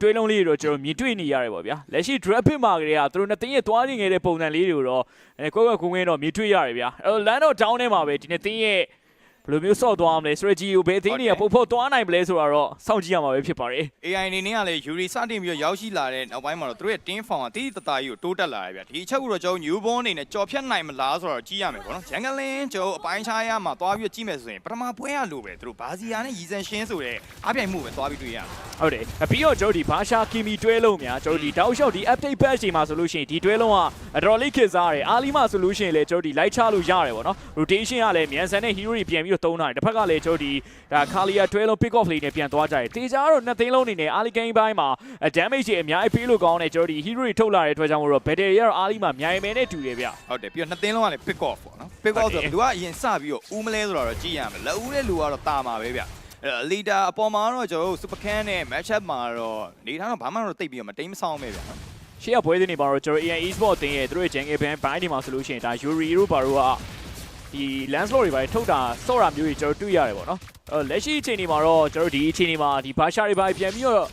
တွေးလုံးလေးတွေတော့ကျွန်တော်မြင်တွေ့နေရတယ်ပေါ့ဗျာလက်ရှိ draft pick မှာကလေးကသူတို့နှစ်သိန်းရဲ့သွားနေခဲ့တဲ့ပုံစံလေးတွေကိုတော့အဲကွက်ကွက်ကွင်းကွင်းတော့မြင်တွေ့ရတယ်ဗျာအဲ့တော့ land တော့ down ထဲမှာပဲဒီနှစ်သိန်းရဲ့ ဘယ်လိုမျိုးဆော့သွားမလဲ strategy ကိုဘယ်အသိန်းတွေကပုတ်ဖို့သွားနိုင်မလဲဆိုတာတော့စောင့်ကြည့်ရမှာပဲဖြစ်ပါတယ် AI အနေနဲ့ကလည်း Yuri စတင်ပြီးတော့ရောက်ရှိလာတဲ့နောက်ပိုင်းမှာတော့သူတို့ရဲ့ team form ကတိတိတသားကြီးကိုတိုးတက်လာတယ်ဗျဒီအချက်ကိုတော့ကျွန်တော် newborn အနေနဲ့ကြော်ဖြတ်နိုင်မလားဆိုတော့ကြည့်ရမယ်ပေါ့နော် Jungling ကျွန်တော်အပိုင်းခြားရမှာသွားပြီးတော့ကြည့်မယ်ဆိုရင်ပထမပွဲရလို့ပဲသူတို့ဘာစီယာနဲ့ရီဇန်ရှင်းဆိုတဲ့အပြိုင်မှုပဲသွားပြီးတွေ့ရမယ်ဟုတ်တယ်အပြီးတော့ကျွန်တော်ဒီဘာရှာကီမီတွဲလုံးများကျွန်တော်ဒီတောက်လျှောက်ဒီ update patch တွေမှာဆိုလို့ရှိရင်ဒီတွဲလုံးကအတော်လေးခေတ်စားတယ်အာလီမှာဆိုလို့ရှိရင်လည်းကျွန်တော်ဒီ light ချလို့ရတယ်ပေါ့နော် rotation ကလည်းမြန်ဆန်တဲ့ hero တွေပြန်ပြီးတော့သုံးတာတယ်တစ်ဖက်ကလည်းကျွန်တော်ဒီဒါခါလီယာတွဲလုံး pick off လေးနဲ့ပြန်သွားကြတယ်တေချာကတော့နှစ်သိန်းလုံးအနေနဲ့အာလီဂိမ်းပိုင်းမှာ damage တွေအများကြီးပေးလို့ကောင်းတယ်ကျွန်တော်ဒီ hero တွေထုတ်လာတဲ့အတွက်ကြောင့်မို့တော့ battery ကတော့အာလီမှာအများကြီးပဲနဲ့တူတယ်ဗျဟုတ်တယ်ပြီးတော့နှစ်သင်းလုံးကလည်း pick off ပေါ့နော် pick off ဆိုတော့ဘယ်သူကအရင်စပြီးတော့ဦးမလဲဆိုတော့ကြည့်ရမယ်လက်ဦးတဲ့လူကတော့တာမှာပဲဗျအဲ့ leader အပေါ်မှာတော့ကျွန်တော်တို့ super can နဲ့ match up မှာတော့နေထားတော့ဘာမှတော့တိတ်ပြီးတော့မတိမ်မဆောင်ပဲဗျနော်ရှေ့ကပွဲစဉ်တွေမှာတော့ကျွန်တော် AN Esport အသင်းရဲ့သူတို့ရဲ့ jungle band ဘိုင်းတွေမှာဆိုလို့ရှိရင်ဒါ Yuri တို့ဘာတို့က ဒီ landslot တွေပါထုတ်တာဆော့တာမျိုးတွေကျွန်တော်တွေ့ရတယ်ပေါ့နော်အဲလက်ရှိအချိန်ဒီမှာတော့ကျွန်တော်ဒီအချိန်ဒီမှာဒီဘာရှာတွေပါပြန်ပြီးတော့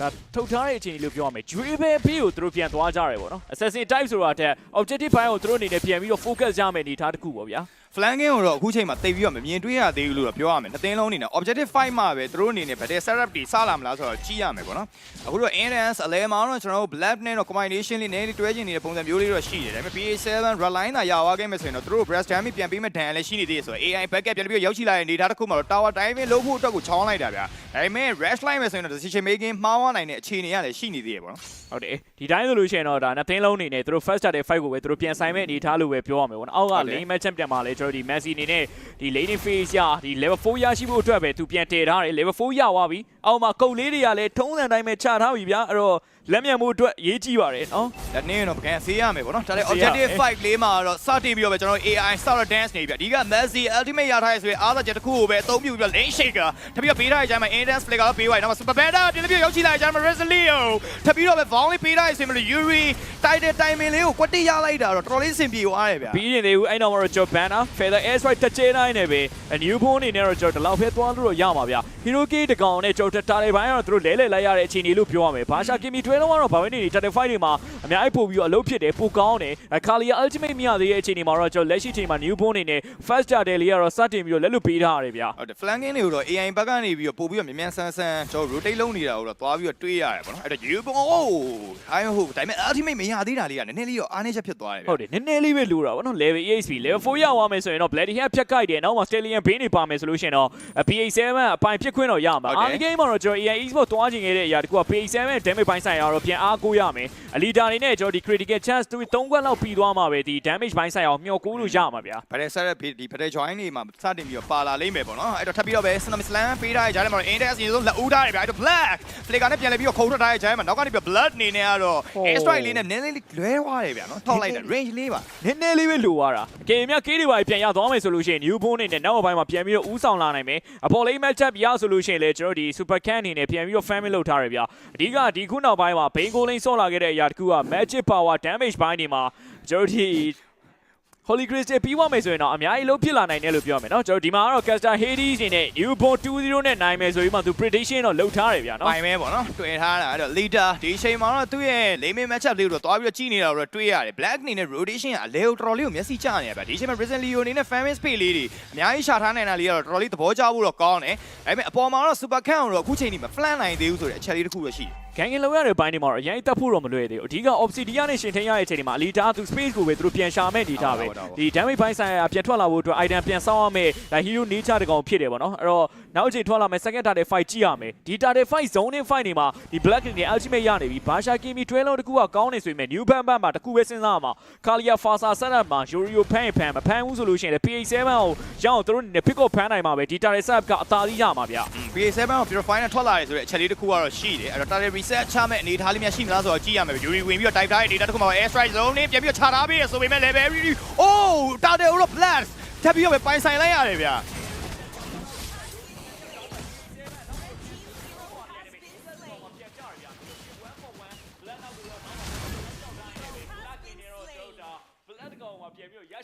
ဒါထုတ်ထားတဲ့အချိန်လို့ပြောရမယ် Jewel Bay ကိုသူတို့ပြန်သွားကြရတယ်ပေါ့နော် Assassin type ဆိုတာတဲ့ objective ဘိုင်းကိုသူတို့အနေနဲ့ပြန်ပြီးတော့ focus ရမယ်အနေထားတစ်ခုပေါ့ဗျာ flanking ကိုတော့အခုချိန်မှာတိတ်ပြီးတော့မမြင်တွေ့ရသေးဘူးလို့တော့ပြောရမယ်နှစ်သင်းလုံးအနေနဲ့ objective fight မှာပဲသူတို့အနေနဲ့ဗတဲ့ setup တွေစလာမလားဆိုတော့ကြည့်ရမယ်ပေါ့နော်အခုတော့ endance အလဲမှာတော့ကျွန်တော်တို့ black နဲ့တော့ combination လေးနည်းလေးတွဲကျင်နေတဲ့ပုံစံမျိုးလေးတော့ရှိတယ်ဒါပေမဲ့ PA7 reline သာရသွားခဲ့မယ်ဆိုရင်တော့သူတို့ breast damage ပြန်ပေးမဲ့ဒဏ်လည်းရှိနေသေးတယ်ဆိုတော့ AI backup ပြန်ပြီးတော့ရောက်ရှိလာတဲ့အနေအထားတစ်ခုမှာတော့ tower diving လုပ်ဖို့အတွက်ကိုချောင်းလိုက်တာဗျာဒါပေမဲ့ rush line မယ်ဆိုရင်တော့ decision making မှားသွားနိုင်တဲ့အခြေအနေကလည်းရှိနေသေးတယ်ပေါ့နော်ဟုတ်တယ်ဒီတိုင်းဆိုလို့ရှိရင်တော့ဒါနှစ်သိန်းလုံးအနေနဲ့သူတို့ first start တဲ့ fight ကိုပဲသူတို့ပြန်ဆိုင်မဲ့အနေထားလို့ပဲပြောရမယ်ပေါ့နော်အောက်က lane match ပြန်မှာလဲကျွန်တော်ဒီ Messi အနေနဲ့ဒီ laning phase ရဒီ level 4ရရှိဖို့အတွက်ပဲသူပြန်တည်ထားတယ် level 4ရသွားပြီ အောက်မှာကုတ်လေးတွေကလည်းထုံးစံတိုင်းပဲချထားပြီဗျာအဲ့တော့လက်မြန်မှုအတွက်ရေးကြည့်ပါတယ်နော်လက်နေတော့ပကံဆေးရမယ်ပေါ့နော်ဒါလည်းဆေးရမယ် objective fight လေးမှာတော့စတင်ပြီးတော့ပဲကျွန်တော်တို့ AI starter dance နေပြီအဓိက Messi ultimate ရထားရဆိုရင်အားသာချက်တစ်ခုကိုပဲအသုံးပြုပြီးတော့ lane shaker ထပ်ပြီးတော့ပေးထားတဲ့အချိန်မှာ in dance flicker ပေးသွားတယ်နောက် super beta ပြန်ပြီးရောက်ရှိလာတဲ့အချိန်မှာ Resilio ထပ်ပြီးတော့ပဲ volley လေးပေးထားတဲ့အချိန်မှာ Yuri တိုက်တဲ့ timing လေးကိုကွက်တိရလိုက်တာတော့တော်တော်လေးအဆင်ပြေသွားတယ်ဗျာပြီးရင်သေးဘူးအဲ့တော့မှတော့ကျွန်တော် banner feather air strike တစ်ချိန်တိုင်းနဲ့ပဲ a new phone အနေနဲ့တော့ကျွန်တော်ဒီလောက်ပဲသွားလို့တော့ရမှာဗျ hero key တကောင်နဲ့ကျွန်တော်တာလေပိုင်းကတော့သူတို့လဲလဲလိုက်ရတဲ့အခြေအနေလို့ပြောရမယ်ဘာရှာကီမီတွဲလုံးကတော့ဘာပဲနေနေ Tactic Fight တွေမှာအများကြီးပို့ပြီးတော့အလုပ်ဖြစ်တယ်ပိုကောင်းတယ်ခါလီယာ ultimate မရသေးတဲ့အခြေအနေမှာတော့ကျွန်တော်လက်ရှိချိန်မှာ new phone အနေနဲ့ first starter လေးကတော့စတင်ပြီးတော့လက်လွတ်ပေးထားရတယ်ဗျဟုတ်တယ် flanking တွေကိုတော့ AI ဘက်ကနေပြီးတော့ပို့ပြီးတော့မြန်မြန်ဆန်းဆန်းကျွန်တော် rotate လုပ်နေတာကိုတော့သွားပြီးတော့တွေးရတယ်ပေါ့နော်အဲ့တော့ you ဘောအိုးအိုင်ဟုတ်ဒါပေမဲ့ ultimate မရသေးတာလေးကနည်းနည်းလေးတော့အားနည်းချက်ဖြစ်သွားတယ်ဗျာဟုတ်တယ်နည်းနည်းလေးပဲလိုတာဗောနော် level EXP level 4ရောက်သွားမယ်ဆိုရင်တော့ Bloody Hand ဖြတ်ကြိုက်တယ်နောက်မှာ Stallion Bane တွေပါမယ်ဆိုလို့ရှိရင်တော့ PA7 အပိုင်ဖြစ်ခွင့်တော့ရမှာဟုတ်တယ်အား game မှာတော့ကျွန်တော် AI Esport တွားချင်ခဲ့တဲ့အရာတကူက PA7 damage ပိုင်းဆိုင်ရာတော့ပြန်အားကိုးရမယ်အလီတာတွေနဲ့ကျွန်တော်ဒီ critical chance သူ3ခွက်လောက်ပြီးသွားမှာပဲဒီ damage ပိုင်းဆိုင်ရာကိုမျှော်ကိုးလို့ရမှာဗျာဗတဲ့ဆက်ရက်ဒီဗတဲ့ join နေမှာစတင်ပြီးတော့ပါလာလိမ့်မယ်ပေါ့နော်အဲ့တော့ထပ်ပြီးတော့ပဲ slam slam ပေးထားတဲ့ဂျားထဲမှာ index ရေဆုံးလက်ဦးထားတယ်ဗျာအဲ့တော့ black flicker နဲ့ပြန်လဲပြီးတော့ခုံထွက်ထားတဲ့ဂျားထဲမှာနောက်ကနေပြီး blood နေနေကတော့ air strike လေးနဲ့နည်းနည်းလေးလွဲသွားတယ်ဗျာနော်ထောက်လိုက်တယ် range လေးပါနည်းနည်းလေးပဲလိုသွားတာအကယ်၍ကေးတွေပါပြန်ရသွားမယ်ဆိုလို့ရှိရင် new phone နဲ့နောက်ပိုင်းမှာပြန်ပြီးတော့ဦးဆောင်လာနိုင်မယ်အပေါ်လေး match up ရဆိုလို့ရှိရင်လည်းကျွန်တော်ဒီ super can အနေနဲ့ပြန်ပြီးတော့ family လုပ်ထားရဗျာအဓိကဒီခုနောက်ပိုင်းမှာ Bane Goal Lane ဆော့လာခဲ့တဲ့အရာတခုက magic power damage ဘိုင်းတွေမှာ ကျွန်တော်ဒီ Holy Crystal ပြီးသွားမယ်ဆိုရင်တော့အများကြီးလုံးဖြစ်လာနိုင်တယ်လို့ပြောမယ်နော်ကျွန်တော်ဒီမှာကတော့ Caster Hades နေနဲ့ Newborn 2-0နဲ့နိုင်မယ်ဆိုပြီးမှသူ prediction တော့လုပ်ထားတယ်ဗျာနော်ပိုင်မဲပေါ့နော်တွေ့ထားတာအဲ့တော့ leader ဒီအချိန်မှာတော့သူ့ရဲ့ lane main match up လေးကိုတော့သွားပြီးတော့ကြည့်နေတာတော့တွေ့ရတယ် black အနေနဲ့ rotation ကအလဲတော်တော်လေးကိုမျက်စိကျနေရဗျာဒီအချိန်မှာ Risen Leo အနေနဲ့ fan base space လေးတွေအများကြီးရှာထားနိုင်တာလေးကတော့တော်တော်လေးသဘောကျဖို့တော့ကောင်းတယ်ဒါပေမဲ့အပေါ်မှာတော့ super can တော့အခုချိန်ထိမ flan နိုင်သေးဘူးဆိုတဲ့အချက်လေးတစ်ခုတော့ရှိတယ်ဂန်ဂင်လောက်ရတဲ့ဘိုင်းတွေမှာတော့အရင်တက်ဖို့တော့မလွယ်သေးဘူးအဓိက obsidian နဲ့ရှင်ထင်းရတဲ့အချိန်ဒီမှာအလီတာသူ space ကိုပဲသူတို့ပြန်ရှာမဲ့ဒီထားပဲဟုတ်ပါဘူးဒီ damage ဘိုင်းဆိုင်ရာပြန်ထွက်လာဖို့အတွက် item ပြန်ဆောင်းရမယ်ဒါ hero nature တကောင်ဖြစ်တယ်ပေါ့နော်အဲ့တော့ နောက်အချိန်ထွက်လာမယ် second target fight ကြည့်ရမယ်ဒီ target fight zone in fight တွေမှာဒီ black တွေ ultimate ရနေပြီဘာရှာကီမီတွဲလုံးတစ်ခုကကောင်းနေဆိုပေမဲ့ new ban ban မှာတစ်ခုပဲစဉ်းစားရမှာ kalia fasa setup မှာ yorio ဖမ်းရင်ဖမ်းမဖမ်းဘူးဆိုလို့ရှိရင်လည်း pa7 ကိုရအောင်သူတို့အနေနဲ့ pick up ဖမ်းနိုင်မှာပဲဒီ target setup ကအသာစီးရမှာဗျ BA7 ကို purify နဲ့ထွက်လာတယ်ဆိုတဲ့အချက်လေးတစ်ခုကတော့ရှိတယ်အဲ့တော့ target reset ချမဲ့အနေထားလေးများရှိမလားဆိုတော့ကြည့်ရမယ် Yuri ဝင်ပြီးတော့ type ထားတဲ့ data တစ်ခုမှာ air strike zone နဲ့ပြန်ပြီးတော့ခြာထားပြီးရဆိုပေမဲ့ level oh target ကိုတော့ blast ထပ်ပြီးတော့ပဲပိုင်ဆိုင်လိုက်ရတယ်ဗျာ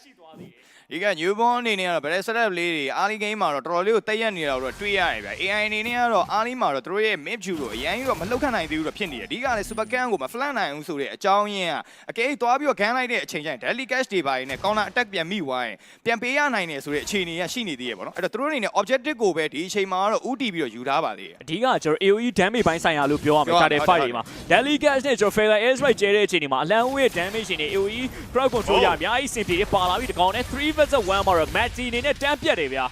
ရရှိသွားသေးတယ် ဒီက newborn အနေနဲ့ကတော့ battle setup လေးတွေ early game မှာတော့တော်တော်လေးကိုတက်ရက်နေတာတော့တွေ့ရတယ်ဗျ AI အနေနဲ့ကတော့ early မှာတော့သူတို့ရဲ့ mid view ကိုအရင်ကြီးတော့မလှုပ်ခတ်နိုင်သေးဘူးတော့ဖြစ်နေတယ်ဒီကလည်း super can ကိုမ flat နိုင်ဘူးဆိုတဲ့အကြောင်းရင်းကအကဲသွားပြီးတော့ gan လိုက်တဲ့အချိန်ကျရင် daily cash တွေပါရင်နဲ့ counter attack ပြန်မိသွားရင်ပြန်ပေးရနိုင်တယ်ဆိုတဲ့အခြေအနေကရှိနေသေးရပေါ့နော်အဲ့တော့သူတို့အနေနဲ့ objective ကိုပဲဒီအချိန်မှာတော့ဥတီပြီးတော့ယူထားပါသေးတယ်အဓိကကျွန်တော် AOE damage ဘိုင်းဆိုင်ရာလို့ပြောရမယ်ပြောရမယ် target ဟုတ် fight တယ်တွေမှာ daily gas နဲ့ကျွန်တော် failure air strike ကျဲတဲ့အချိန်တွေမှာအလန်ဦးရဲ့ damage ရှင်တွေ AOE crowd control ရအများကြီးစင်ပြေးပါလာပြီးတကောင်နဲ့3 vs 1မှာတော့ match အနေနဲ့တန်းပြတ်တယ်ဗျာ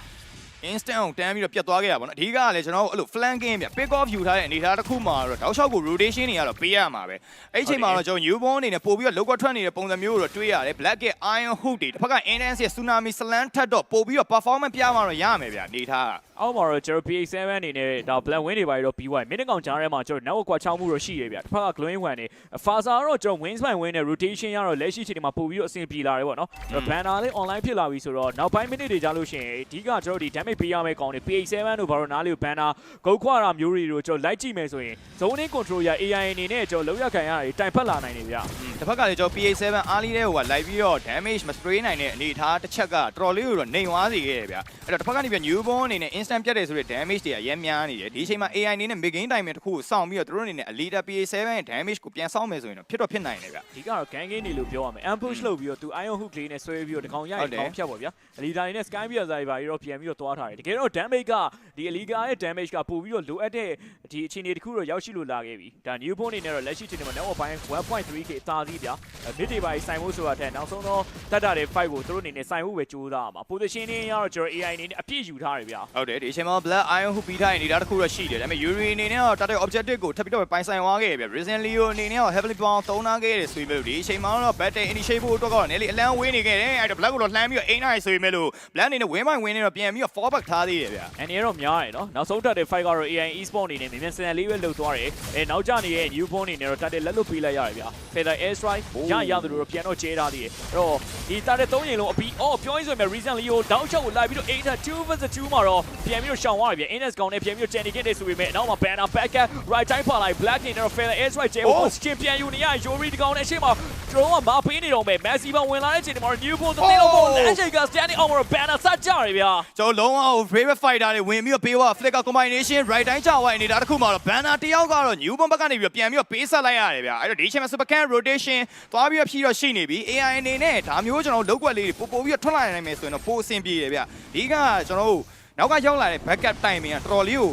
instant ကိုတန်းပြီးတော့ပြတ်သွားခဲ့ရပါတော့အဓိကကလည်းကျွန်တော်တို့အဲ့လို flanking ပြ pick off ယူထားတဲ့အနေအထားတစ်ခုမှာတော့တောက်လျှောက်ကို rotation တွေကတော့ပေးရမှာပဲအဲ့ဒီအချိန်မှာတော့ကျွန်တော် newborn အနေနဲ့ပို့ပြီးတော့ local ထွက်နေတဲ့ပုံစံမျိုးကိုတော့တွေးရတယ် black ရဲ့ iron hook တွေတစ်ဖက်က intense ရဲ့ tsunami slam ထက်တော့ပို့ပြီးတော့ performance ပြမှာတော့ရမယ်ဗျအနေထားက အောက်မှာတော့ကျွန်တော် PA7 အနေနဲ့ဒါ black win တွေပါတော့ပြီးသွားပြီမိနစ်ကောင်ကြားထဲမှာကျွန်တော် network ကွာချောင်းမှုတော့ရှိတယ်ဗျတစ်ဖက်က glowing one တွေ faza ကတော့ကျွန်တော် wins by win နဲ့ rotation ရတော့လက်ရှိချိန်တွေမှာပို့ပြီးတော့အဆင်ပြေလာတယ်ပေါ့နော်အဲ့တော့ banner လေး online ဖြစ်လာပြီဆိုတော့နောက်ပိုင်းမိနစ်တွေကြာလို့ရှိရင်အဓိကကျွန်တော်ဒီ damage ပေးရမယ့်ကောင်တွေ PA7 တို့ဘာလို့နားလေးကို banner ဂုတ်ခွာတာမျိုးတွေကိုကျွန်တော်လိုက်ကြည့်မယ်ဆိုရင် zoning control ရ AI အနေနဲ့ကျွန်တော်လောက်ရခံရတာတွေတိုင်ဖက်လာနိုင်တယ်ဗျတစ်ဖက်ကလည်းကျွန်တော် PA7 early တဲ့ဟိုကလိုက်ပြီးတော့ damage မ spray နိုင်တဲ့အနေအထားတစ်ချက်ကတော်တော်လေးကိုတော့နှိမ်သွားစေခဲ့ရဗျအဲ့တော့တစ်ဖက်ကနေပြ newborn အနေနဲ့ instant ပြတ်တယ်ဆိုတဲ့ damage တွေကအရင်များနေတယ်ဒီအချိန်မှာ AI အနေနဲ့ mid game timing တစ်ခုကိုစောင့်ပြီးတော့သူတို့အနေနဲ့ elite PA7 ရဲ့ damage ကိုပြန်စောင့်မယ်ဆိုရင်တော့ဖြစ်တော့ဖြစ်နိုင်တယ်ဗျအဓိကတော့ gang game နေလို့ပြောရမယ် ambush လုပ်ပြီးတော့သူ iron hook လေးနဲ့ဆွဲပြီးတော့တကောင်ရရင်ကောင်းဖြတ်ပါဗျာ elita နေနဲ့ sky beer ဇာတ်ပါပြီးတော့ပြန်ပြီးတော့သွားထားတယ်တကယ်တော့ damage ကဒီ elita ရဲ့ damage ကပို့ပြီးတော့လိုအပ်တဲ့ဒီအခြေအနေတစ်ခုတော့ရောက်ရှိလို့လာခဲ့ပြီဒါ new bone အနေနဲ့တော့လက်ရှိချိန်မှာ network ဘိုင်း 1.3k အသာကြီးဗျာ mid တွေပါဆိုင်ဖို့ဆိုတာတဲ့နောက်ဆုံးတော့တတ်တာတဲ့ fight ကိုသူတို့အနေနဲ့ဆိုင်ဖို့ပဲကြိုးစားရမှာ position နေရတော့ကျွန်တော် AI အနေနဲ့အပြည့်ယူထားတယ်ဗျာဟုတ်တယ်ဒီအချိန်မှာ black iron hook ပြီးထားရင်နေတာတစ်ခုတော့ရှိတယ်ဒါပေမဲ့ Yuri အနေနဲ့တော့ target objective ကိုထပ်ပြီးတော့ပိုင်ဆိုင်သွားခဲ့ပြီ Risen Leo အနေနဲ့တော့ heavily bound သုံးနာခဲ့တယ်ဆိုပေမဲ့ဒီအချိန်မှာတော့ battle initiate ဖို့အတွက်ကတော့နည်းလေးအလန်းဝင်းနေခဲ့တယ်အဲ့တော့ black ကိုတော့လှမ်းပြီးတော့အိမ်နိုင်ဆိုပေမဲ့လို့ black အနေနဲ့ win by win နဲ့တော့ပြန်ပြီးတော့ fall back ထားသေးတယ်ဗျအန်ဒီကတော့များတယ်နော်နောက်ဆုံးတက်တဲ့ fight ကတော့ AI e-sport အနေနဲ့မြန်မြန်ဆန်ဆန်လေးပဲလှုပ်သွားတယ်အဲနောက်ကျနေတဲ့ new phone အနေနဲ့တော့တက်တဲ့လက်လွတ်ပေးလိုက်ရတယ်ဗျာ feather air strike ရရသလိုတော့ပြန်တော့ကျဲထားသေးတယ်အဲ့တော့ဒီတက်တဲ့၃ရင်လုံးအပြီးအော်ပြောရင်းဆိုရင် reason leo တောက်ချောက်ကိုလိုက်ပြီးတော့8 2 vs 2မှာတော့ပြန်ပြီးတော့ရှောင်သွားပြီဗျ ns ကောင်နဲ့ပြန်ပြီးတော့ jenny kit တွေဆိုပေမဲ့နောက်မှာ banner back at right time ပါလိုက် black နေတော့ feather air strike ကျဲဖို့ position ပြန်ယူနေရ yori ဒီကောင်နဲ့အရှိမ drone ကမပေးနေတော့မယ် messi ပါဝင်လာတဲ့အချိန်မှာ new phone တစ်လုံးပေါ် last shake standing on banner စကြရဗျာကျွန်တော်လုံးဝ favorite fighter တွေဝင်ပြီးတော့ပေးသွား flicker combination right တိုင်းချဝိုင်းနေတာတစ်ခုမှာတော့ banner တယောက်ကတော့ new bomb ဘက်ကနေပြီးတော့ပြန်ပြီးတော့ပေးဆက်လိုက်ရတယ်ဗျအဲ့တော့ဒီအချိန်မှာ super can rotation သွားပြီးတော့ဖြီးတော့ရှိနေပြီ AI အနေနဲ့ဒါမျိုးကျွန်တော်တို့လောက်ွက်လေးတွေပို့ပို့ပြီးတော့ထွက်လာနိုင်မယ်ဆိုရင်တော့ပိုအဆင်ပြေတယ်ဗျဒီကကျွန်တော်တို့ နောက်ကရောက်လာတဲ့ backup timing ကတော်တော်လေးကို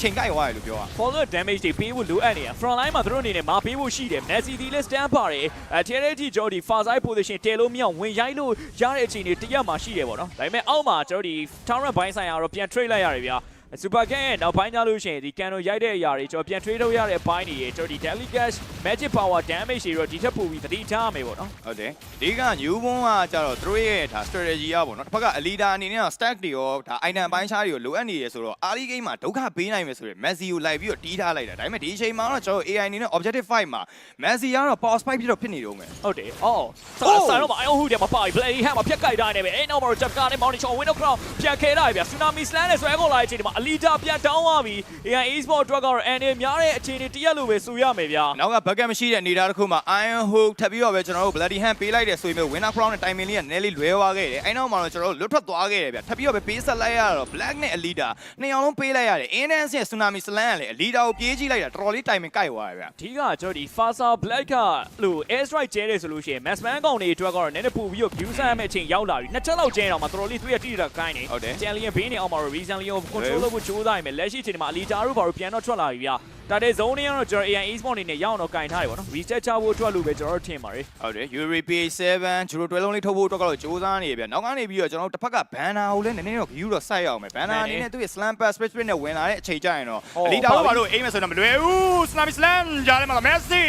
ချိန်ကြိုက်သွားတယ်လို့ပြောရ follow damage တွေပေးဖို့လိုအပ်နေတာ front line မှာသူတို့အနေနဲ့မပေးဖို့ရှိတယ် Messi ဒီလည်း stand ပါတယ်အဲ TNT Jordi far side position တဲလို့မရအောင်ဝင်ရိုက်လို့ရတဲ့အချိန်တွေတရက်မှာရှိတယ်ပေါ့နော်ဒါပေမဲ့အောက်မှာကျွန်တော်ဒီ tower ဘိုင်းဆိုင်ရာတော့ပြန် trade လိုက်ရတယ်ဗျာ Super Gang ရဲ့နောက်ပိုင်းကြလို့ရှိရင်ဒီ Cano ရိုက်တဲ့အရာတွေကျွန်တော်ပြန် trade လုပ်ရတဲ့ဘိုင်းတွေရဲ့ကျွန်တော်ဒီ Delicash Magic Power damage တွေတော့ဒီထက်ပိုပြီးသတိထားရမယ်ပေါ့နော်ဟုတ်တယ်ဒီက new bomb ကကြတော့သူတို့ရဲ့ဒါ strategy อ่ะပေါ့နော်တစ်ဖက်က elite အနေနဲ့တော့ stack တွေရောဒါ item ပိုင်းခြားတွေရောလိုအပ်နေရဆိုတော့ early game မှာဒုက္ခပေးနိုင်မယ်ဆိုရင် Messi ကိုလိုက်ပြီးတော့တီးထားလိုက်တာဒါပေမဲ့ဒီအချိန်မှာတော့ကျွန်တော် AI အနေနဲ့ objective 5မှာ Messi ကတော့ power spike ပြီးတော့ဖြစ်နေတော့မယ်ဟုတ်တယ်အော်ဆောဆိုင်တော့မ iron hook တွေမှာပါပြီ bloody hand မှာဖြတ်ကြိုက်တိုင်းနေပဲအဲ့နောက်မှာတော့ Jack နဲ့ Mountain Shaw window crown ပြန်ခဲလိုက်ဗျာ tsunami slam နဲ့ဆွဲခေါ်လာတဲ့အချိန်ဒီမှာ Alita ပြန်တောင်းသွားပြီ AI e-sport အတွက်ကတော့ NA များတဲ့အခြေအနေတရက်လိုပဲဆိုရမယ်ဗျာနောက်က bucket မရှိတဲ့အနေအထားတစ်ခုမှာ iron hook ထပ်ပြီးတော့ပဲကျွန်တော်တို့ bloody hand ပေးလိုက်တယ်ဆိုရင်ပဲ winner crown နဲ့ timing လေးကနည်းလေးလွဲသွားခဲ့တယ်အဲ့နောက်မှာတော့ကျွန်တော်တို့လွတ်ထွက်သွားခဲ့တယ်ဗျထပ်ပြီးတော့ပဲပေးဆက်လိုက်ရတော့ black နဲ့ elite နှစ်ယောက်လုံးပေးလိုက်ရတယ် intense ရဲ့ tsunami slam ကလည်း elite ကိုပြေးကြည့်လိုက်တာတော်တော်လေး timing ကိုက်သွားတယ်ဗျအဓိကကျွန်တော်ဒီ Fasa Black ကလို့ air strike ကျဲတယ်ဆိုလို့ရှိရင် Massman ကောင်တွေအတွက်ကတော့နည်းနည်းပို့ပြီးတော့ view ဆန်းရမယ့်အချိန်ရောက်လာပြီနှစ်ချက်လောက်ကျဲတော့မှတော်တော်လေးသူ့ရဲ့တိတိကျကျကိုင်းနေဟုတ်တယ်ကျန်လီယံဘေးနေအောင်မှာ reason လီယံ control လုပ်ဖို့ကြိုးစားရမယ်လက်ရှိအချိန်မှာ Alita တို့ဘာလို့ပြန်တော့ထွက်လာပြီဗျာ ဒါတဲ့ zone တွေကတော့ကျွန်တော် AI e-sport အနေနဲ့ရအောင်တော့ကင်ထားတယ်ပေါ့နော် reset ချဖို့အတွက်လို့ပဲကျွန်တော်တို့ထင်ပါတယ်ဟုတ်တယ် Yuri P7 ဂျူရိုတွဲလုံးလေးထုတ်ဖို့အတွက်ကတော့စူးစမ်းနေပြီဗျနောက်ကနေပြီးတော့ကျွန်တော်တို့တစ်ဖက်က banner ကိုလည်းနည်းနည်းတော့ view တော့စိုက်ရအောင်မယ် banner အနေနဲ့သူ့ရဲ့ slam pass space space နဲ့ဝင်လာတဲ့အချိန်ကျရင်တော့ elite တို့ဘာလို့အိမ်မယ်ဆိုတော့မလွယ်ဘူး tsunami slam ကြားထဲမှာ Messi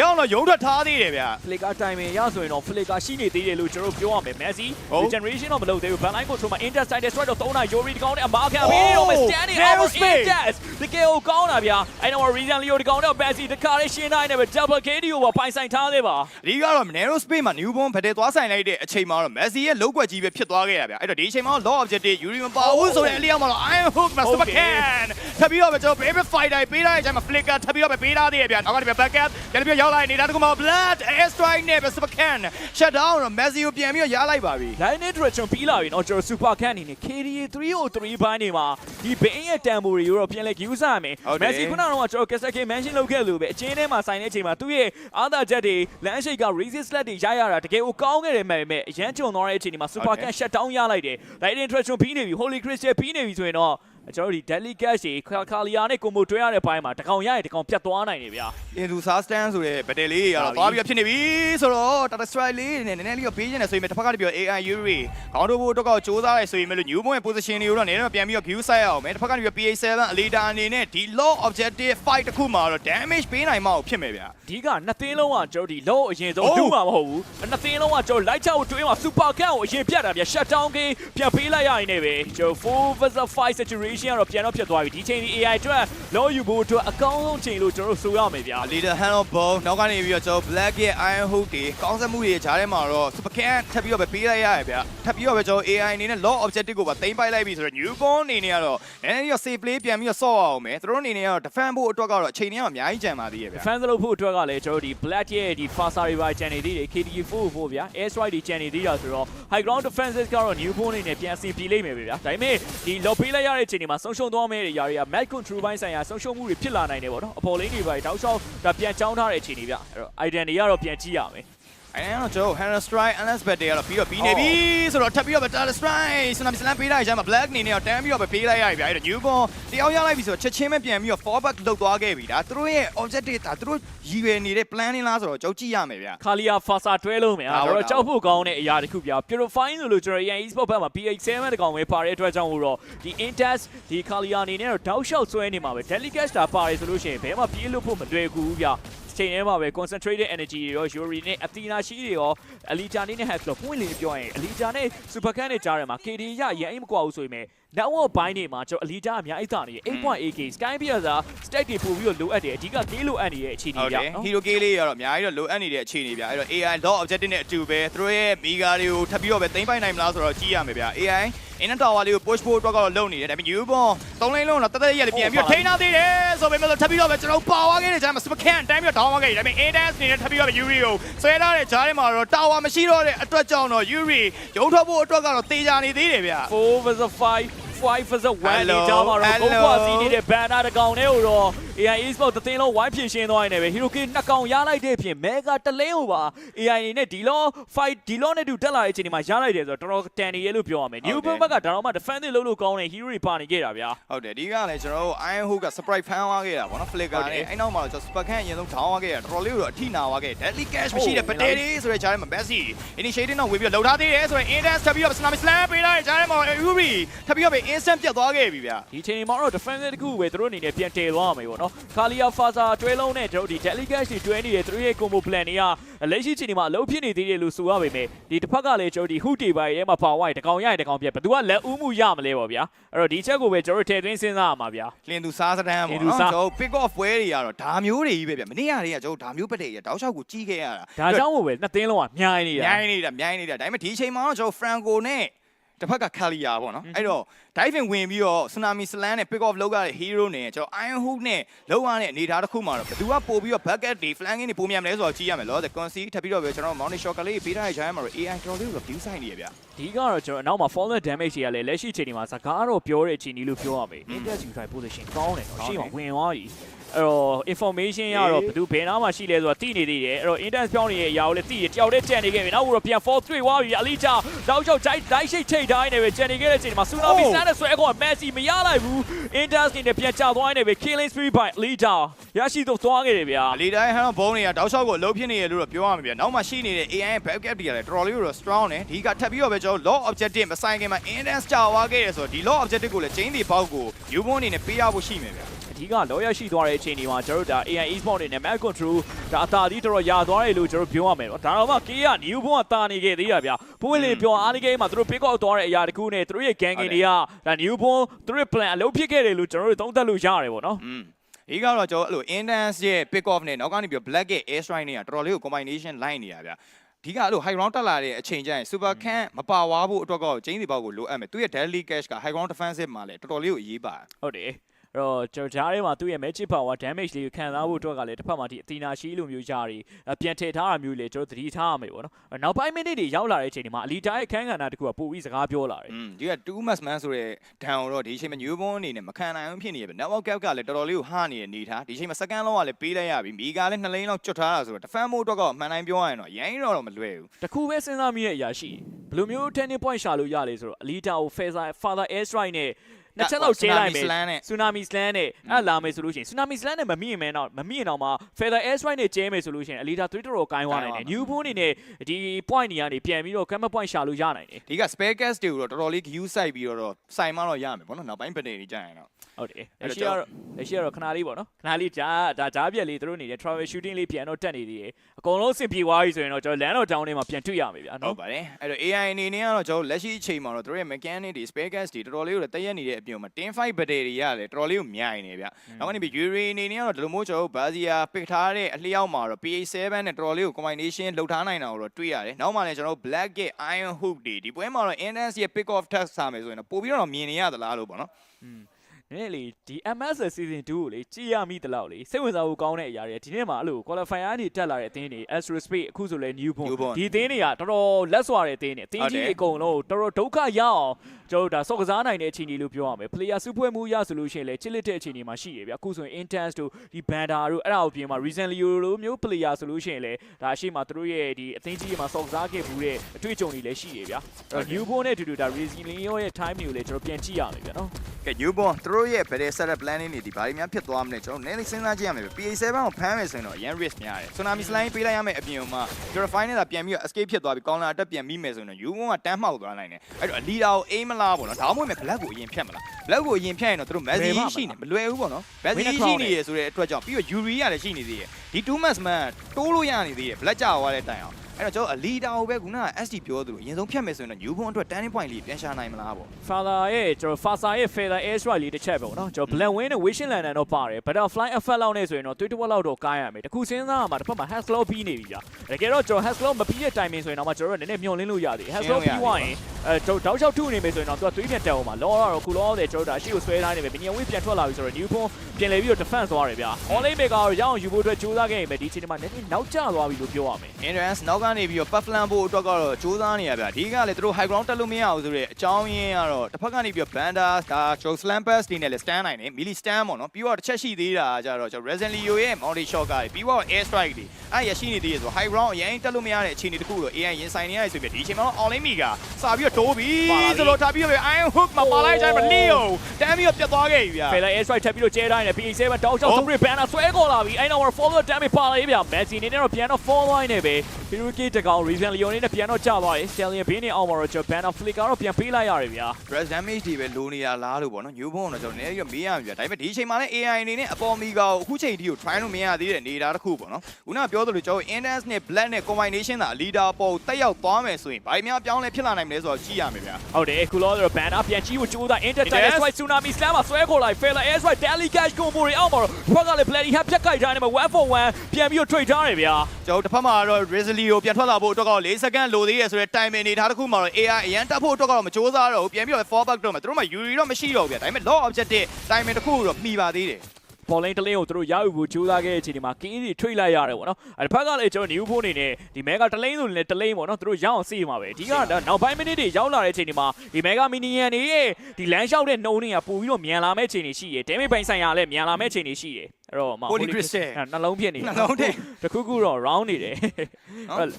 ရောင်းတော့ရုံးထွက်ထားသေးတယ်ဗျ flicker timing ရဆိုရင်တော့ flicker ရှိနေသေးတယ်လို့ကျွန်တော်ပြောရမယ် Messi ဟုတ် regeneration တော့မလုပ်သေးဘူး backline control မှာ interside strike တော့3နာ Yori ဒီကောင်နဲ့အမာခံပေးနေတော့မယ် Oh, standing narrow over space. index တကယ်ကိုကောင်းတာဗျာအဲ့တော့ပေါ် region လီယိုဒီကောင်တော့ Messi တခါလေးရှင်းတိုင်းနဲ့ပဲ double KD ကိုပါပိုင်ဆိုင်ထားသေးပါ အဓိကတော့ narrow space မှာ newborn ဖက်တယ်သွားဆိုင်လိုက်တဲ့အချိန်မှာတော့ Messi ရဲ့လောက်ကွက်ကြီးပဲဖြစ်သွားခဲ့ရဗျအဲ့တော့ဒီအချိန်မှာတော့ law objective Yuri မပါဘူးဆိုရင်အလျောက်မှာတော့ Iron Hook မှာ super can ထပ်ပြီးတော့ပဲကျွန်တော် baby fighter ပေးထားတဲ့အချိန်မှာ flicker ထပ်ပြီးတော့ပဲပေးထားသေးရဗျနောက်ကနေပဲ back up ပြန်ပြီးရောက်လာနေတာတကူမှာ blood air strike နဲ့ပဲ super can shut down တော့ Messi ကိုပြန်ပြီးတော့ရလိုက်ပါပြီ Lightning Direction ပြီးလာပြီเนาะကျွန်တော် Super Can အနေနဲ့ KDA 303ဘိုင်းနေမှာဒီဘင်းရဲ့တန်ဖိုးတွေကိုတော့ပြန်လဲ use ရမယ် Messi ခုနကတော့ ကျွန်တော် Kasake mention လုပ်ခဲ့လို့ပဲအချင်းထဲမှာဆိုင်တဲ့အချိန်မှာသူ့ရဲ့အာသာချက်တွေလမ်းရှိတ်က resist sled တွေရရတာတကယ်ကိုကောင်းခဲ့တယ်မှန်ပေမဲ့အရန်ကြုံသွားတဲ့အချိန်ဒီမှာ Super Can shut down ရလိုက်တယ် Lightning Direction ပြီးနေပြီ Holy Crystal ပြီးနေပြီဆိုရင်တော့ ကျွန်တော်ဒီ Deadly Cash တွေခါခါလီယာနဲ့ကွန်ဘိုတွဲရတဲ့ဘိုင်းမှာတကောင်ရရင်တကောင်ပြတ်သွားနိုင်တယ်ဗျာ in to sa stand ဆိုတဲ့ battle လေးတွေကတော့သွားပြီးတော့ဖြစ်နေပြီဆိုတော့ Tata Strike လေးတွေနဲ့နည်းနည်းလေးတော့ပေးခြင်းနဲ့ဆိုရင်တစ်ဖက်ကတည်းက AI Yuri ခေါင်းတို့ဘိုးတော့ကောက်စူးစမ်းလိုက်ဆိုရင်မလို့ new point position တွေကိုတော့နည်းနည်းပြန်ပြီးတော့ view ဆိုင်ရအောင်မယ်တစ်ဖက်ကတည်းက PA7 အလီတာအနေနဲ့ဒီ low objective fight တစ်ခုမှာတော့ damage ပေးနိုင်မှအောင်ဖြစ်မယ်ဗျာအဓိကနှစ်သင်းလုံးကကျွန်တော်ဒီလောအရင်ဆုံးဒူးမှာမဟုတ်ဘူးနှစ်သင်းလုံးကကျွန်တော်လိုက်ချောက်တွင်းမှာ super cat ကိုအရင်ပြတ်တာဗျ shut down game ပြန်ပေးလိုက်ရရင်လည်းပဲကျွန်တော်4 versus 5 situation ကတော့ပြန်တော့ဖြစ်သွားပြီဒီချိန်ဒီ AI အတွက်လောယူဖို့အတွက်အကောင်းဆုံးချိန်လို့ကျွန်တော်တို့ဆိုရမယ်ဗျာအလီတာ hand of bone နောက်ကနေပြီးတော့ကျွန်တော် black ရဲ့ iron hook တွေကောင်းစက်မှုတွေကြားထဲမှာတော့ super can ထပ်ပြီးတော့ပဲပေးလိုက်ရရဗျာထပ်ပြီးတော့ပဲကျွန်တော် AI အနေနဲ့ low objective ကိုပါသိမ်းပိုက်လိုက်ပြီဆိုတော့ new born အနေနဲ့ကတော့နည်းနည်းတော့ safe play ပြန်ပြီးတော့ဆော့အောင်မယ်သူတို့အနေနဲ့ကတော့ defend ဖို့အတွက်ကတော့အချိန်တွေကမှအများကြီးကြံပါသေးရဲ့ဗျာ fans လို့ဖို့အတွက်ကလည်းကျွန်တော်ဒီ black ရဲ့ဒီ fasa river ချန်နေသေးတယ် KD4 ဖို့ဗျာ air strike တွေချန်နေသေးတာဆိုတော့ high ground defenses ကတော့ new phone နေနဲ့ပြန်အဆင်ပြေလိမ့်မယ်ဗျာဒါပေမဲ့ဒီ low ပေးလိုက်ရတဲ့အချိန်ဒီမှာဆုံးရှုံးသွားမယ့်နေရာတွေက match control ဘိုင်းဆိုင်ရာဆုံးရှုံးမှုတွေဖြစ်လာနိုင်တယ်ပေါ့နော်အပေါ်လိန်းတွေပါတောက်လျှောက်ဒါပြန်ချောင်းထားတဲ့အချိန်တွေဗျအဲ့တော့ item တွေကတော့ပြန်ကြည့်ရမယ် အဲ့ဒါတော့ကျွန်တော် Hannah Strike Unless Bet တွေကတော့ပြီးတော့ပြီးနေပြီဆိုတော့ထပ်ပြီးတော့ Battle Strike စနမ်စလန်ပေးလိုက်ကြမှာ Black အနေနဲ့တော့တန်းပြီးတော့ပဲပေးလိုက်ရပြီဗျာအဲ့တော့ Newborn တယောက်ရလိုက်ပြီဆိုတော့ချက်ချင်းပဲပြန်ပြီးတော့ forward လုတ်သွားခဲ့ပြီဒါသူတို့ရဲ့ objective ဒါသူတို့ရည်ရွယ်နေတဲ့ plan နေလားဆိုတော့ကြောက်ကြည့်ရမယ်ဗျာခါလီယာဖာစာတွဲလို့မယ်ဒါအဲ့ဟုတ်တော့ကြောက်ဖို့ကောင်းတဲ့အရာတစ်ခုပြ Purifying လို့ကျွန်တော် EA Sport ဘက်မှာ PH7 တကောင်ပဲပါတဲ့အတွက်ကြောင့်မို့တော့ဒီ Intas ဒီခါလီယာအနေနဲ့တော့တောက်လျှောက်ဆွဲနေမှာပဲ Delicate တာပါတယ်ဆိုလို့ရှိရင်ဘယ်မှပြေးလို့ဖို့မလွယ်ကူဘူးဗျ ချိန်ထဲမှာပဲ concentrated energy တွေရော Yuri နဲ့ Athena ရှိတွေရော Alita နဲ့ Hack လို့ပွင့်လင်းပြောရင် Alita နဲ့ Super Can နဲ့ကြားထဲမှာ KD ရရအိမ်မကွာဘူးဆိုရင် network ဘိုင်းတွေမှာကျွန်တော် Alita အများကြီးတာနေ 8.8k Sky Piercer stack တွေပို့ပြီးတော့လိုအပ်တယ်အဓိက K လိုအပ်နေတဲ့အခြေအနေဟုတ်ပြတယ် Hero K လေးကတော့အများကြီးတော့လိုအပ်နေတဲ့အခြေအနေဗျာအဲ့တော့ AI law objective နဲ့အတူပဲသူတို့ရဲ့ Mega တွေကိုထပ်ပြီးတော့ပဲသိမ်းပိုက်နိုင်မလားဆိုတော့ကြည့်ရမယ်ဗျာ AI Inner Tower လေးကို push ဖို့အတွက်ကတော့လုပ်နေတယ်ဒါပေမဲ့ Newborn သုံးလိမ့်လုံးတော့တသက်ရက်လေးပြန်ပြီးတော့ထိန်းထားသေးတယ်ဆိုပေမဲ့လို့ထပ်ပြီးတော့ပဲကျွန်တော်ပါဝါခဲ့တဲ့ဂျာမှာ Super Can တိုင်းပြီးတော့ down သွားခဲ့တယ်ဒါပေမဲ့ Adance အနေနဲ့ထပ်ပြီးတော့ Yuri ကိုဆွဲထားတဲ့ဂျာထဲမှာတော့ Tower မရှိတော့တဲ့အတွက်ကြောင့်တော့ Yuri ရုံထွက်ဖို့အတွက်ကတော့တေချာနေသေးတယ်ဗျာ4 versus 5 5 versus 1 Hello, နေကြမှာတော့ hello. ဘုံကွာစီနေတဲ့ banner တစ်ကောင်နဲ့ဟိုတော့ AI Esport တသိန်းလုံးဝိုင်းဖြည့်ရှင်းသွားနေတယ်ပဲ Hero K နှစ်ကောင်ရလိုက်တဲ့အပြင် Mega တလင်းဟိုပါ AI အနေနဲ့ဒီလော fight ဒီလောနဲ့တူတက်လာတဲ့အချိန်ဒီမှာရလိုက်တယ်ဆိုတော့တော်တော်တန်နေရလို့ပြောရမယ် New ဟုတ်တယ် Boom ဘက်ကဒါတော့မှ defend လုပ်လို့ကောင်းတဲ့ Hero တွေပါနေခဲ့တာဗျာဟုတ်တယ်ဒီကလည်းကျွန်တော်တို့ Iron Hook က surprise ဖမ်းသွားခဲ့တာပေါ့နော် flicker ဟုတ်တယ်နဲ့အဲ့နောက်မှာတော့ကျွန်တော် super can အရင်ဆုံး down သွားခဲ့တာတော်တော်လေးကိုတော့အထိနာသွားခဲ့တယ် deadly cash မရှိတဲ့ Oh, battery ဆိုတဲ့ဂျာထဲမှာ Messi initiating တော့ဝင်ပြီးတော့လှုပ်ထားသေးတယ်ဆိုရင် Index ထပ်ပြီးတော့ tsunami slam ပေးလိုက်တဲ့ဂျာထဲမှာ Uri ထပ်ပြီးတော့ instant ပြတ်သွားခဲ့ပြီဗျာဒီချိန်မှာတော့ defense တခုပဲသူတို့အနေနဲ့ပြန်တည်သွားမှာပဲပေါ့နော် Kalia Faza တွဲလုံးနဲ့တို့ဒီ Delicate တွေတွဲနေတဲ့သူတို့ရဲ့ combo plan တွေကလက်ရှိချိန်ဒီမှာအလုပ်ဖြစ်နေသေးတယ်လို့ဆိုရပေမဲ့ဒီတစ်ဖက်ကလည်းကျွန်တော်ဒီ hook တွေပါရဲမှာပါဝိုင်းတကောင်ရရင်တကောင်ပြတ်ဘယ်သူကလက်ဦးမှုရမလဲပေါ့ဗျာအဲ့တော့ဒီချက်ကိုပဲကျွန်တော်ထည့်သွင်းစဉ်းစားရမှာဗျာလင်သူစားစတန်းလင်ပေါ့သူနော်စားကျွန်တော် pick off ပွဲတွေကတော့ဒါမျိုးတွေကြီးပဲဗျာမနေ့ကတည်းကကျွန်တော်ဒါမျိုးပတ်တယ်ရတောက်လျှောက်ကိုကြီးခဲ့ရတာဒါကြောင့်မို့ပဲနှစ်သင်းလုံးကမြိုင်းနေတာမြိုင်းနေတာမြိုင်းနေတာဒါပေမဲ့ဒီအချိန်မှာတော့ကျွန်တော် Franco နဲ့ တစ်ဖက်က Kalia ပေါ့နော်အဲ့တော့ diving ဝင်ပြီးတော့ tsunami slam နဲ့ pick off လောက်ရတဲ့ hero နဲ့ကျွန်တော် iron hook နဲ့လောက်ရတဲ့အနေအထားတစ်ခုမှာတော့ဘယ်သူကပို့ပြီးတော့ bucket တွေ flanking တွေပုံမြန်မလဲဆိုတော့ကြည့်ရမယ်လို့ the concede ထပ်ပြီးတော့ပဲကျွန်တော် mountain shot ကလေးပေးထားတဲ့ giant မှာတော့ AI တော်တော်လေးကို view sign နေရဗျာဒီကတော့ကျွန်တော်အနောက်မှာ fallen damage တွေကလည်းလက်ရှိချိန်ဒီမှာစကားတော့ပြောတဲ့အချိန်ကြီးလို့ပြောရမယ် index user position ကောင်းတယ်နော်ရှေ့မှာဝင်သွားပြီ အဲ့တော့ information ရတော့ဘယ်သူဘယ်နားမှာရှိလဲဆိုတာသိနေသေးတယ်အဲ့တော့ index ပြောင်းနေရဲ့အရာကိုလည်းသိတယ်တယောက်တည်းကြံနေခဲ့ပြီနောက်ကတော့ပြန် fall 3သွားပြီအလီချာတောက်ချောက်ဒိုက်ဒိုက်ရှိတ်ထိတ်တိုင်းနေပဲကြံနေခဲ့တဲ့အချိန်ဒီမှာ tsunami စမ်းတဲ့ဆွဲကော Messi မရလိုက်ဘူး index နေနဲ့ပြန်ချသွားနေပဲ killing spree by Alita ရရှိတော့သွားခဲ့တယ်ဗျာအလီတိုင်းဟန်ဘုံတွေကတောက်လျှောက်ကိုအလုပ်ဖြစ်နေရလို့တော့ပြောရမှာဗျာနောက်မှရှိနေတဲ့ AI ရဲ့ backup တွေကလည်းတော်တော်လေးကိုတော့ strong တယ်ဒီကထပ်ပြီးတော့ပဲကျွန်တော် law objective မဆိုင်ခင်မှာ index ကြာသွားခဲ့ရဆိုတော့ဒီ law objective ကိုလည်း chain တွေပေါက်ကို new bone အနေနဲ့ပေးရဖို့ရှိမယ်ဗျာ အဓိကလောရရှိသွားတဲ့အချိန်ဒီမှာကျွန်တော်တို့ဒါ AI Esport တွေနဲ့ Map Control ဒါအသာဒီတော်တော်ရသွားတယ်လို့ကျွန်တော်ပြောရမယ်နော်ဒါတော့မှ K က New Bond ကတာနေခဲ့သေးတာဗျာပွင့်လင်းပြောအားဒီဂိမ်းမှာသူတို့ pick out သွားတဲ့အရာတခုနဲ့သူတို့ရဲ့ gang ကင်တွေကဒါ New Bond သူတို့ plan အလုပ်ဖြစ်ခဲ့တယ်လို့ကျွန်တော်တို့သုံးသပ်လို့ရတယ်ပေါ့နော်อืมဒီကတော့ကျွန်တော်အဲ့လို intense ရဲ့ pick off နဲ့နောက်ကနေပြီး black ရဲ့ air strike နဲ့ကတော်တော်လေးကို combination line နေတာဗျဒီကအဲ့လို high ground တက်လာတဲ့အချိန်ကျရင် super can မပါဝါဖို့အတွက်ကောကျင်းစီပေါက်ကိုလိုအပ်မယ်သူရဲ့ deadly cash က high ground defensive မှာလည်းတော်တော်လေးကိုအရေးပါတယ်ဟုတ်တယ် အဲ့တော့ကျွန်တော်ဂျားထဲမှာသူ့ရဲ့ magic power damage လေးကိုခံစားဖို့အတွက်ကလည်းတစ်ဖက်မှာဒီအသီနာရှိလိုမျိုးဂျားတွေပြန်ထည့်ထားတာမျိုးလေကျွန်တော်သတိထားရမယ်ပေါ့နော်နောက်ပိုင်းမိနစ်တွေရောက်လာတဲ့အချိန်ဒီမှာအလီတာရဲ့အခန်းကဏ္ဍတစ်ခုကပိုပြီးစကားပြောလာတယ်อืมဒီက2 must man ဆိုတဲ့ဒဏ်ကိုတော့ဒီအချိန်မှာ new born အနေနဲ့မခံနိုင်အောင်ဖြစ်နေပြီ network gap ကလည်းတော်တော်လေးကိုဟာနေတဲ့အနေထားဒီအချိန်မှာ second လောက်ကလည်းပေးလိုက်ရပြီမိကလည်း2လိန်းလောက်ကျွတ်ထားတာဆိုတော့ defend mode တော့ကအမှန်တိုင်းပြောရရင်တော့ရိုင်းတော့တော့မလွယ်ဘူးတခုပဲစဉ်းစားမိတဲ့အရာရှိဘယ်လိုမျိုး turning point ရှာလို့ရလဲဆိုတော့အလီတာကို Fazer Father Air Strike နဲ့ နှစ်ချက်လောက်ကျဲလိုက်မယ် slam နဲ့ tsunami slam နဲ့အဲ့လာမယ်ဆိုလို့ရှိရင် tsunami slam နဲ့မမိရင်မဲတော့မမိရင်တော့မှ feather air strike နဲ့ကျဲမယ်ဆိုလို့ရှိရင် alita 3တော်ကိုင်းသွားနိုင်တယ် new bone အနေနဲ့ဒီ point တွေကနေပြန်ပြီးတော့ camera point ရှာလို့ရနိုင်တယ်ဒီက spare cast တွေကိုတော့တော်တော်လေး view စိုက်ပြီးတော့စိုင်မတော့ရမယ်ပေါ့နော်နောက်ပိုင်းပဒေတွေကြာရင်တော့ ဟုတ်တယ်အဲ့လက်တော့ရှိကတော့လက်ရှိကတော့ခဏလေးပေါ့နော်ခဏလေးဂျားဒါဂျားပြက်လေးသူတို့အနေနဲ့ travel shooting လေးပြန်တော့တက်နေသေးတယ်အကုန်လုံးအဆင်ပြေသွားပြီဆိုရင်တော့ကျွန်တော် land of town ထဲမှာပြန်တွေ့ရမယ်ဗျာဟုနော်တ်ပါတယ်အဲ့တော့ AI အနေနဲ့ကတော့ကျွန်တော်လက်ရှိအချိန်မှာတော့တို့ရဲ့ mechanic တွေ spare gas တွေတော်တော်လေးကိုတည့်ရက်နေတဲ့အပြင်မှာ10 5 battery တွေကလည်းတော်တော်လေးကိုမြိုင်နေဗျနောက်ကနေပြီး Yuri အနေနဲ့ကတော့ဒီလိုမျိုးကျွန်တော် Bazia ပစ်ထားတဲ့အလျောက်မှာတော့ PA7 နဲ့တော်တော်လေးကို combination လုပ်ထားနိုင်တာကိုတော့တွေ့ရတယ်နောက်မှလည်းကျွန်တော် Black ရဲ့ Iron Hook တွေဒီပွဲမှာတော့ Intense ရဲ့ pick off test စားမယ်ဆိုရင်တော့ပို့ပြီးတော့မြင်နေရသလားလို့ပေါ့နော် နည်းနည်းလေးဒီ MS season 2ကိုလေကြည့်ရမိတလောက်လေစိတ်ဝင်စားဖို့ကောင်းတဲ့အရာတွေဒီနေ့မှာအဲ့လို qualifier အနေတက်လာတဲ့အသင်းတွေ Astro Space အခုဆိုလဲ New Bone New Bone ဒီအသင်းတွေကတော်တော်လက်စွာတဲ့အသင်းတွေအသင်းကြီးအကုန်လုံးတော်တော်ဒုက္ခရအောင်ကျွန်တော်တို့ဒါစော့ကစားနိုင်တဲ့အခြေအနေလို့ပြောရမယ် player စုဖွဲ့မှုရဆိုလို့ရှိရင်လေချစ်လက်တဲ့အခြေအနေမှာရှိရဗျအခုဆိုရင် intense တို့ဒီ banda တို့အဲ့ဒါအပြင်မှာ recently လိုမျိုး player ဆိုလို့ရှိရင်လေဒါအရှိမသူတို့ရဲ့ဒီအသင်းကြီးမှာစော့ကစားခဲ့ဘူးတဲ့အတွေ့အကြုံတွေလည်းရှိရဗျအဲ့တော့ New Bone နဲ့အတူတူဒါ Resilio ရဲ့ time တွေကိုလည်းကျွန်တော်ပြန်ကြည့်ရမယ်ဗျနော်ကဲ newborn သူတို့ရဲ့ better setup planning တွေဒီဘာတွေများဖြစ်သွားမလဲကျွန်တော်နည်းနည်းစဉ်းစားကြည့်ရမယ် PA7 ကိုဖမ်းမယ်ဆိုရင်တော့အရင် risk များတယ် tsunami slime ပေးလိုက်ရမယ်အပြင်မှာ purify နဲ့သာပြန်ပြီးတော့ escape ဖြစ်သွားပြီး counter attack ပြန်ပြီးမယ်ဆိုရင်တော့ newborn ကတန်းမှောက်သွားနိုင်တယ်အဲ့တော့ leader ကို aim မလားပေါ့နော်ဒါမှမဟုတ် black ကိုအရင်ဖြတ်မလား black ကိုအရင်ဖြတ်ရင်တော့သူတို့ messi ရှိနေမလွယ်ဘူးပေါ့နော် messi ရှိနေရဆိုတဲ့အတွက်ကြောင့်ပြီးတော့ yuri ကလည်းရှိနေသေးတယ်ဒီ2 match man တိုးလို့ရနေသေးတယ် black ကြာသွားတဲ့တိုင်အောင်အဲ့တော့ကျွန်တော် leader ကိုပဲခုနက SD ပြောသလိုအရင်ဆုံးဖြတ်မယ်ဆိုရင်တော့ newborn အတွက် turning point လေးပြန်ရှာနိုင်မလားပေါ့ Father ရဲ့ကျွန်တော် Father ရဲ့ Feather Air Strike လေးတစ်ချက်ပဲပေါ့နော်ကျွန်တော် Black Wing နဲ့ Vision Lantern တော့ပါတယ် Butterfly Effect လောက်နဲ့ဆိုရင်တော့တွေးတစ်ဝက်လောက်တော့ကားရမယ်တခုစဉ်းစားရမှာတစ်ဖက်မှာ Haslow ပြီးနေပြီဗျာတကယ်တော့ကျွန်တော် Haslow မပြီးတဲ့ timing ဆိုရင်တော့မှကျွန်တော်တို့နည်းနည်းမျောလင်းလို့ရသေးတယ် Haslow ပြီးသွားရင်အဲကျွန်တော်တောက်လျှောက်ထုနေမယ်ဆိုရင်တော့သူကသွေးပြန်တက်အောင်ပါလောတော့ခုလောတယ်ကျွန်တော်တို့ဒါအရှိကိုဆွဲထားနေမယ် Minion Wave ပြန်ထွက်လာပြီဆိုတော့ New Phone ပြန်လဲပြီးတော့ defense သွားတယ်ဗျာ All Maker ကတော့ရအောင်ယူဖို့အတွက်ကြိုးစားခဲ့ရင်ပဲဒီချိန်မှာနည်းနည်းနောက်ကျသွားပြီလို့ပြောရမယ် Entrance နောက်ကနေပြီးတော့ Pufflan ဖို့အတွက်ကတော့စူးစမ်းနေရဗျာဒီကလည်းသူတို့ high ground တက်လို့မရအောင်ဆိုတဲ့အကြောင်းရင်းကတော့တစ်ဖက်ကနေပြီးတော့ Banda ဒါ Joe Slampers တွေနဲ့လည်း stand နိုင်တယ် Milli stand ပေါ့နော်ပြီးတော့တစ်ချက်ရှိသေးတာကြတော့ကျွန်တော် Resident Leo ရဲ့ Mountain Shot ကပြီးတော့ Air Strike တွေအဲ့ရရှိနေသေးရဆို high ground အရင်တက်လို့မရတဲ့အခြေအနေတစ်ခုတော့ AI ရင်ဆိုင်နေရတယ်ဆိုပြီးဒီအချိန်မှာတော့ online me ကစာပြီးတော့တိုးပြီဆိုတော့ထားပြီးတော့ Iron Hook မှာပါလိုက်ကြမှာ Leo တန်းပြီးတော့ပြတ်သွားခဲ့ပြီဗျာ Failure Air Strike ထပ်ပြီးတော့ကျဲတိုင်းနဲ့ PA7 တောက်ချောက်ဟုတ်သုံးရ banner ဆွဲခေါ်လာပြီအဲ့တော့ forward damage ပါလာရေးဗျာ Messi အနေနဲ့တော့ပြန်တော့ fall line နဲ့ပဲ Hiroki တကောင် Reason Leon နဲ့ပြန်တော့ကျသွားတယ် Stallion ဘေးနဲ့အောင်မှာတော့ကျွန်တော် banner flick ကတော့ပြန်ပေးလိုက်ရတယ်ဗျာ dress damage တွေပဲလိုနေတာလားလို့ပေါ့နော် new born တော့ကျွန်တော်နည်းနည်းတော့မေးရမှာပြဒါပေမဲ့ဒီအချိန်မှာလည်း AI အနေနဲ့အပေါ်မီကာကိုအခုချိန်ထိကို try လို့မရသေးတဲ့နေတာတစ်ခုပေါ့နော်ခုနကပြောသလိုကျွန်တော် intense နဲ့ black နဲ့ combination သာ leader ပေါ်တက်ရောက်သွားမယ်ဆိုရင်ဘာများပြောင်းလဲဖြစ်လာနိုင်မလဲဆိုတော့ကြည့်ရမယ်ဗျာဟုတ်တယ်အခုလောတော့ banner ပြန်ကြည့်ဖို့ကြိုးစား Intertide Strike Tsunami Slam မှာဆွဲခေါ်လိုက် Failure Air Strike Daily Cash combo တွေအောက်မှာတော့ဘက်ကလည်း Bloody Hat ဖြတ်ကြိုက်ထားတယ်မှာ1 for 1ပြန်ပြီးတော့ trade ထားတယ်ဗျာကျွန်တော်တစ်ဖက်မှာတော့ Rizli ကိုပြန်ထွက်လာဖို့အတွက်ကတော့4စက္ကန့်လိုသေးရဆိုတဲ့ time အနေထားတစ်ခုမှာတော့ AI အရန်တက်ဖို့အတွက်ကတော့မစ조사တော့ဘူးပြန်ပြီးတော့ fall back တော့မှာသူတို့မှ Yuri တော့မရှိတော့ဘူးဗျာဒါပေမဲ့ law objective time တစ်ခုတော့မှီပါသေးတယ်ပေါ်လိန်တလင်းကိုသူတို့ရယူဖို့ကြိုးစားခဲ့တဲ့အချိန်ဒီမှာကင်းကြီးထွေလိုက်ရတယ်ပေါ့နော်အဲ့ဒီဘက်ကလည်းကျွန်တော် new phone နေနဲ့ဒီ mega တလိန်းဆိုလည်းတလိန်းပေါ့နော်သူတို့ရအောင်စီးမှာပဲအဓိကနောက်ပိုင်းမိနစ်တွေရောက်လာတဲ့အချိန်ဒီမှာဒီ mega minion တွေရဲ့ဒီလမ်းလျှောက်တဲ့နှုံးတွေကပို့ပြီးတော့မြန်လာမဲ့အချိန်တွေရှိတယ် damage ပိုင်းဆိုင်ရာလည်းမြန်လာမဲ့အချိန်တွေရှိတယ်အဲ့တော့ Holy Crystal နှလုံးဖြစ်နေနှလုံးထဲတခုခုတော့ round နေတယ်နော်ကျွန်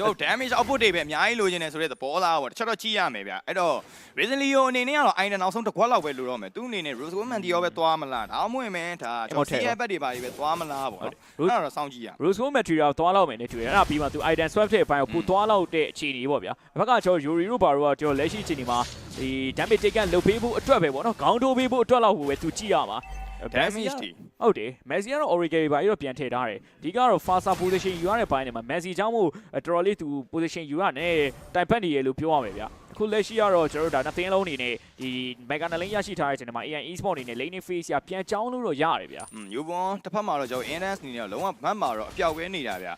တော် damage output တွေပဲအများကြီးလိုချင်တယ်ဆိုတဲ့သဘောသားပေါ့တစ်ချက်တော့ကြည့်ရမယ်ဗျအဲ့တော့ Recently အနေနဲ့ကတော့ item နောက်ဆုံးတစ်ခွက်လောက်ပဲလိုတော့မယ်သူအနေနဲ့ Rose Woman တီရောပဲသွားမလားဒါမှမဟုတ်ရင်ဒါကျွန်တော် CI ဘက်တွေပါတွေပဲသွားမလားပေါ့နော်အဲ့ဒါတော့စောင့်ကြည့်ရ Rose Gold Material သွားလောက်မယ်နဲ့တွေ့တယ်အဲ့ဒါပြီးမှသူ item swap တဲ့အပိုင်းကိုပို့သွားလောက်တဲ့အခြေအနေပေါ့ဗျာဘက်ကကျွန်တော် Yuri တို့ဘာတို့ကကျွန်တော်လက်ရှိအခြေအနေမှာဒီ damage take ကလုတ်ပေးဖို့အတွက်ပဲပေါ့နော်ခေါင်းထိုးပေးဖို့အတွက်လောက်ကိုပဲသူကြည့်ရမှာ damage တွေဟုတ်တယ် Messi ကတော့ Origen ဘာကြီးတော့ပြန်ထည့်ထားတယ်ဒီကတော့ Fasa position ယူရတဲ့ဘိုင်းနဲ့မှာ Messi ကြောင့်မို့တော်တော်လေးသူ position ယူရတယ်တိုင်ပတ်နေရလို့ပြောရမယ်ဗျာအခုလက်ရှိကတော့ကျွန်တော်တို့ဒါနှစ်သင်းလုံးအနေနဲ့ဒီ mega နလိန်ရရှိထားတဲ့အချိန်မှာ AI e-sport အနေနဲ့ laning phase ကပြန်ကြောင်းလို့တော့ရတယ်ဗျာอืมယူဘွန်တစ်ဖက်မှာတော့ကျွန်တော် Endance အနေနဲ့တော့လုံးဝမတ်မှာတော့အပြောက်ပဲနေတာဗျ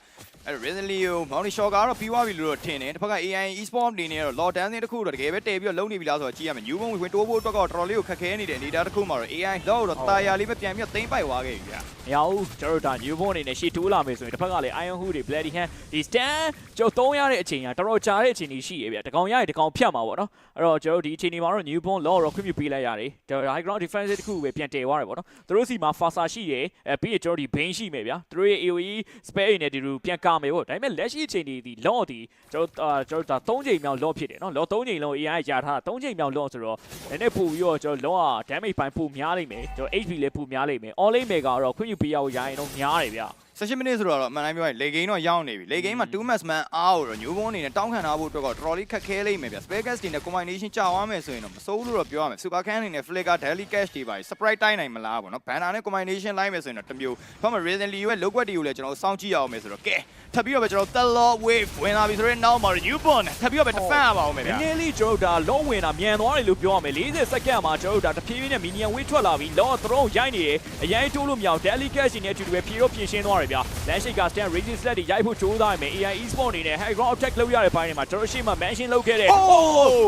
အဲ့တော့ Resilio Mounty Shot ကတော့ပြီးသွားပြီလို့တော့ထင်တယ်တစ်ဖက်က AI e-sport အနေနဲ့တော့ Lord Dancing တစ်ခုတော့တကယ်ပဲတည်ပြီးတော့လုံနေပြီလားဆိုတော့ကြည့်ရမယ်ယူဘွန်ဝင်တိုးဖို့အတွက်ကတော့တော်တော်လေးကိုခက်ခဲနေတဲ့အနေအထားတစ်ခုမှာတော့ AI တော့တော့တာယာလေးပဲပြန်ပြီးတော့သိမ့်ပိုက်သွားခဲ့ပြီဗျမရဘူးကျွန်တော်တို့ဒါ new born အနေနဲ့ရှေ့တိုးလာမယ်ဆိုရင်တစ်ဖက်ကလည်း iron hood တွေ bloody hand ဒီ stand ကျွန်တော်သုံးရတဲ့အချိန်ကတော်တော်ကြာတဲ့အချိန်ကြီးရှိရဗျာတကောင်ရရင်တကောင်ဖြတ်မှာပေါ့နော်အဲ့တော့ကျွန်တော်တို့ဒီအချိန်ဒီမှာတော့ new born law တော့ခွင့်ပြုပေးလိုက်ရတယ်ဒါ high ground defense တစ်ခုပဲပြန်တည်သွားတယ်ပေါ့နော်သူတို့စီမှာ fasa ရှိတယ်အဲပြီးရင်ကျွန်တော်ဒီ bane ရှိမယ်ဗျာသူတို့ရဲ့ AOE spare နဲ့ဒီလိုပြန်ကာမယ်ပေါ့ဒါပေမဲ့လက်ရှိအချိန်ဒီဒီ law ဒီကျွန်တော်အာကျွန်တော်ဒါ3ချိန်မြောက် law ဖြစ်တယ်နော် law 3ချိန်လုံး AI ကြာထားတာ3ချိန်မြောက် law ဆိုတော့နည်းနည်းပို့ပြီးတော့ကျွန်တော် law က damage ပိုင်းပိုများလိမ့်မယ်ကျွန်တော် HP လည်းပိုများလိမ့်မယ် all lane mega ကတော့ခွင့်ပြုပေးရဖို့ရရင်တော့များတယ်ဗျာ 16မိနစ်ဆိုတော့အမှန်တိုင်းပြောရင်လေဂိမ်းတော့ရောက်နေပြီလေဂိမ်းမှာ2 match man အားကိုတော့ညိုဘုံအနေနဲ့တောင်းခံထားဖို့အတွက်တော့တော်တော်လေးခက်ခဲလိမ့်မယ်ဗျ spare gas တွေနဲ့ combination ကြာသွားမယ်ဆိုရင်တော့မစိုးလို့တော့ပြောရမယ် super can အနေနဲ့ flicker daily cash တွေပါ surprise တိုင်းနိုင်မလားပေါ့နော် banner နဲ့ combination လိုက်မယ်ဆိုရင်တော့တစ်မျိုးဘာမှ recently ရဲ့ low quality တွေကိုလည်းကျွန်တော်စောင့်ကြည့်ရအောင်မယ်ဆိုတော့ကဲထပ်ပြီးတော့ပဲကျွန်တော် thello wave ဝင်လာပြီဆိုတော့နောက်မှာ new born ထပ်ပြီးတော့ပဲ defend ရပါအောင်မယ်နဗျည်းနည်းလေးကျွန်တော်တို့ဒါလောဝင်တာမြန်သွားတယ်လို့ပြောရမယ်40စက္ကန့်မှာကျွန်တော်တို့ဒါတဖြည်းဖြည်းနဲ့ minion wave ထွက်လာပြီးလောသရုံးရိုက်နေတယ်အရင်တိုးလို့မရအောင် daily cash နဲ့အတူတူပဲဖြေတော့ပြင်ရှင်းသွားတယ်ဗျာလမ်းရှိက stand raging sled တွေရိုက်ဖို့ကြိုးစားရမယ် AI e-sport အနေနဲ့ high ground attack လုပ်ရတဲ့ပိုင်းတွေမှာကျွန်တော်ရှေ့မှာ mention လုပ်ခဲ့တယ် Oh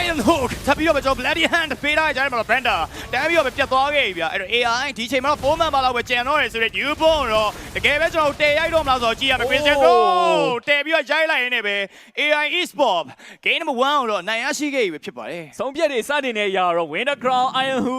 Iron Hook ထပ်ပြီးတော့ပဲကျွန်တော် Bloody Hand ပေးထားကြတယ်မှာတော့ Brenda တန်းပြီးတော့ပဲပြတ်သွားခဲ့ပြီဗျအဲ့တော့ AI ဒီချိန်မှာတော့4 man ပါလောက်ပဲကြံတော့တယ်ဆိုတော့ New Born တော့တကယ်ပဲကျွန်တော်တည်ရိုက်တော့မလားဆိုတော့ကြည့်ရမယ် Christian Bro တည်ပြီးတော့ရိုက်လိုက်ရင်းနဲ့ပဲ AI Esport Game number 1ကိုတော့နိုင်ရရှိခဲ့ပြီဖြစ်ပါတယ်ဆုံးဖြတ်တွေစတင်နေရတော့ Winter Crown Iron Hook